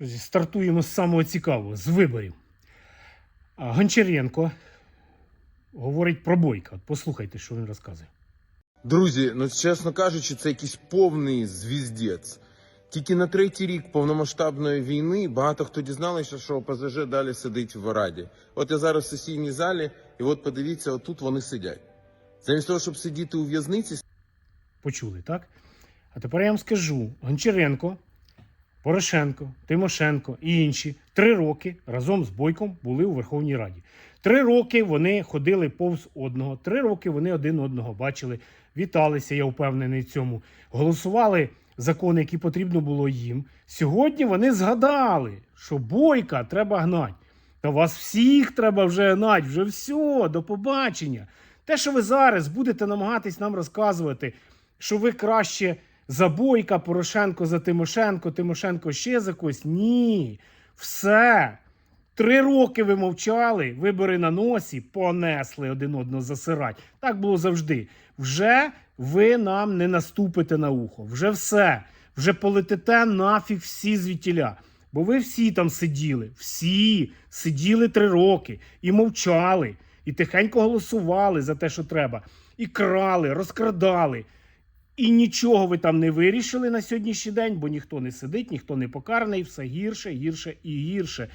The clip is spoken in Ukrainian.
Стартуємо з самого цікавого, з виборів. Гончаренко говорить про Бойка. Послухайте, що він розказує. Друзі, ну чесно кажучи, це якийсь повний звіздець. Тільки на третій рік повномасштабної війни багато хто дізналися, що ОПЗЖ далі сидить в Раді. От я зараз в сесійній залі, і от подивіться, отут вони сидять. Замість того, щоб сидіти у в'язниці, Почули, так? А тепер я вам скажу: Гончаренко, Порошенко, Тимошенко і інші три роки разом з Бойком були у Верховній Раді. Три роки вони ходили повз одного. Три роки вони один одного бачили, віталися, я впевнений в цьому. Голосували закони, які потрібно було їм. Сьогодні вони згадали, що Бойка треба гнати. Та вас всіх треба вже гнати, вже все, до побачення. Те, що ви зараз будете намагатись нам розказувати, що ви краще за Бойка, Порошенко за Тимошенко, Тимошенко ще за когось. Ні. Все. Три роки ви мовчали, вибори на носі, понесли один одного засирать. Так було завжди. Вже ви нам не наступите на ухо. Вже все. Вже полетите нафіг всі звітіля. Бо ви всі там сиділи, всі сиділи три роки і мовчали, і тихенько голосували за те, що треба, і крали, розкрадали. І нічого ви там не вирішили на сьогоднішній день, бо ніхто не сидить, ніхто не покараний, все гірше, гірше і гірше.